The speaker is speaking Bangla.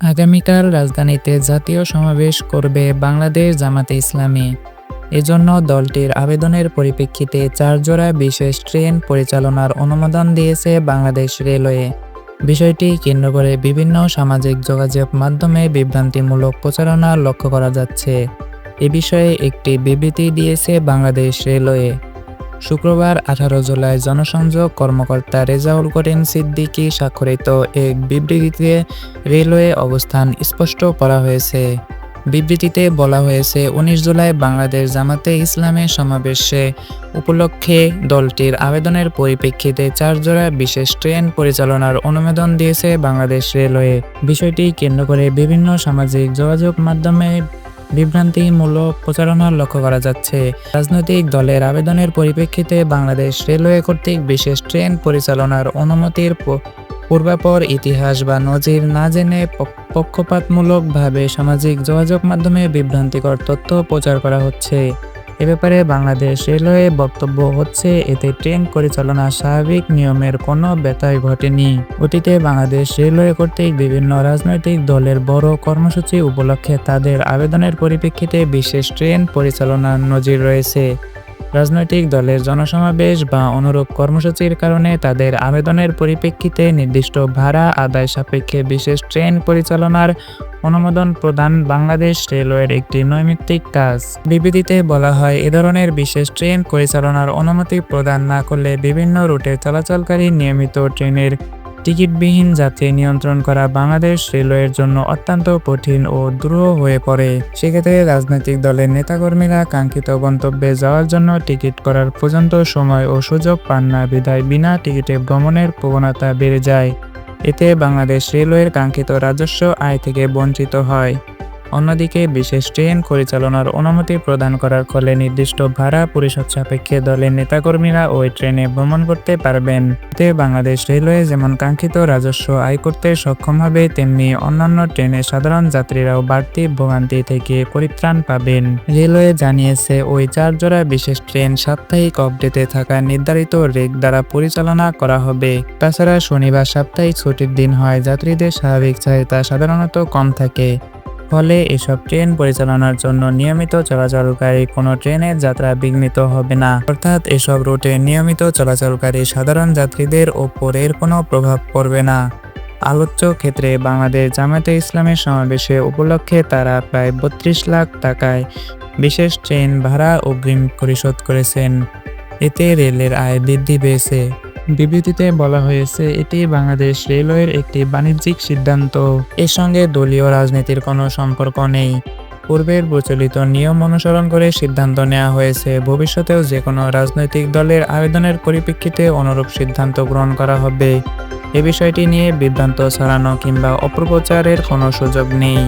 আগামীকাল রাজধানীতে জাতীয় সমাবেশ করবে বাংলাদেশ জামাতে ইসলামী। এজন্য দলটির আবেদনের পরিপ্রেক্ষিতে চার জোড়া বিশেষ ট্রেন পরিচালনার অনুমোদন দিয়েছে বাংলাদেশ রেলওয়ে। বিষয়টি কেন্দ্র করে বিভিন্ন সামাজিক যোগাযোগ মাধ্যমে বিভ্রান্তিমূলক প্রচারণা লক্ষ্য করা যাচ্ছে। এ বিষয়ে একটি বিবৃতি দিয়েছে বাংলাদেশ রেলওয়ে। শুক্রবার আঠারো জুলাই জনসংযোগ কর্মকর্তা রেজাউল করিম সিদ্দিকী স্বাক্ষরিত এক বিবৃতিতে রেলওয়ে অবস্থান স্পষ্ট করা হয়েছে। বিবৃতিতে বলা হয়েছে, উনিশ জুলাই বাংলাদেশ জামাতে ইসলামের সমাবেশে উপলক্ষে দলটির আবেদনের পরিপ্রেক্ষিতে চার জোড়া বিশেষ ট্রেন পরিচালনার অনুমোদন দিয়েছে বাংলাদেশ রেলওয়ে। বিষয়টি কেন্দ্র করে বিভিন্ন সামাজিক যোগাযোগ মাধ্যমে বিভ্রান্তিমূলক প্রচারণা লক্ষ্য করা যাচ্ছে। রাজনৈতিক দলের আবেদনের পরিপ্রেক্ষিতে বাংলাদেশ রেলওয়ে কর্তৃক বিশেষ ট্রেন পরিচালনার অনুমতির পূর্বাপর ইতিহাস বা নজির না জেনে পক্ষপাতমূলকভাবে সামাজিক যোগাযোগ মাধ্যমে বিভ্রান্তিকর তথ্য প্রচার করা হচ্ছে। এ ব্যাপারে বাংলাদেশ রেলওয়ে বক্তব্য হচ্ছে, এতে ট্রেন পরিচালনা স্বাভাবিক, নিয়মের কোনো ব্যথায় ঘটেনি। অতীতে বাংলাদেশ রেলওয়ে কর্তৃক বিভিন্ন রাজনৈতিক দলের বড় কর্মসূচি উপলক্ষে তাদের আবেদনের পরিপ্রেক্ষিতে বিশেষ ট্রেন পরিচালনার নজির রয়েছে। রাজনৈতিক দলের জনসমাবেশ বা অনুরূপ কর্মসূচির কারণে তাদের আবেদনের পরিপ্রেক্ষিতে নির্দিষ্ট ভাড়া আদায় সাপেক্ষে বিশেষ ট্রেন পরিচালনার অনুমোদন প্রদান বাংলাদেশ রেলওয়ের একটি নৈমিত্তিক কাজ। বিবৃতিতে বলা হয়, এ ধরনের বিশেষ ট্রেন পরিচালনার অনুমতি প্রদান না করলে বিভিন্ন রুটে চলাচলকারী নিয়মিত ট্রেনের টিকিটবিহীন যাত্রী নিয়ন্ত্রণ করা বাংলাদেশ রেলওয়ের জন্য অত্যন্ত কঠিন ও দুরূহ হয়ে পড়ে। সেক্ষেত্রে রাজনৈতিক দলের নেতাকর্মীরা কাঙ্ক্ষিত গন্তব্যে যাওয়ার জন্য টিকিট করার পর্যন্ত সময় ও সুযোগ পান না। বিধায় বিনা টিকিটে ভ্রমণের প্রবণতা বেড়ে যায়। এতে বাংলাদেশ রেলওয়ের কাঙ্ক্ষিত রাজস্ব আয় থেকে বঞ্চিত হয়। অন্যদিকে বিশেষ ট্রেন পরিচালনার অনুমতি প্রদান করার ফলে নির্দিষ্ট ভাড়া পরিশোধ সাপেক্ষে দলের নেতাকর্মীরা ওই ট্রেনে ভ্রমণ করতে পারবেন। এতে বাংলাদেশ রেলওয়ে যেমন কাঙ্ক্ষিত রাজস্ব আয় করতে সক্ষম হবে, তেমনি অন্যান্য ট্রেনে সাধারণ যাত্রীরাও বাড়তি ভোগান্তি থেকে পরিত্রাণ পাবেন। রেলওয়ে জানিয়েছে, ওই চার জোড়া বিশেষ ট্রেন সাপ্তাহিক অপডেটে থাকা নির্ধারিত রেক দ্বারা পরিচালনা করা হবে। তাছাড়া শনিবার সাপ্তাহিক ছুটির দিন হয়, যাত্রীদের স্বাভাবিক চাহিদা সাধারণত কম থাকে। ফলে এসব ট্রেন পরিচালনার জন্য নিয়মিত চলাচলকারী কোনো ট্রেনের যাত্রা বিঘ্নিত হবে না। অর্থাৎ এসব রুটে নিয়মিত চলাচলকারী সাধারণ যাত্রীদের ওপর এর কোনো প্রভাব পড়বে না। আলোচ্য ক্ষেত্রে বাংলাদেশ জামায়াতে ইসলামের সমাবেশে উপলক্ষে তারা প্রায় বত্রিশ লাখ টাকায় বিশেষ ট্রেন ভাড়া অগ্রিম পরিশোধ করেছেন। এতে রেলের আয় বৃদ্ধি পেয়েছে। বিবৃতিতে বলা হয়েছে, এটি বাংলাদেশ রেলওয়ের একটি বাণিজ্যিক সিদ্ধান্ত। এর সঙ্গে দলীয় রাজনীতির কোনো সম্পর্ক নেই। পূর্বের প্রচলিত নিয়ম অনুসরণ করে সিদ্ধান্ত নেওয়া হয়েছে। ভবিষ্যতেও যে কোনো রাজনৈতিক দলের আবেদনের পরিপ্রেক্ষিতে অনুরূপ সিদ্ধান্ত গ্রহণ করা হবে। এ বিষয়টি নিয়ে বিভ্রান্ত ছড়ানো কিংবা অপপ্রচারের কোনো সুযোগ নেই।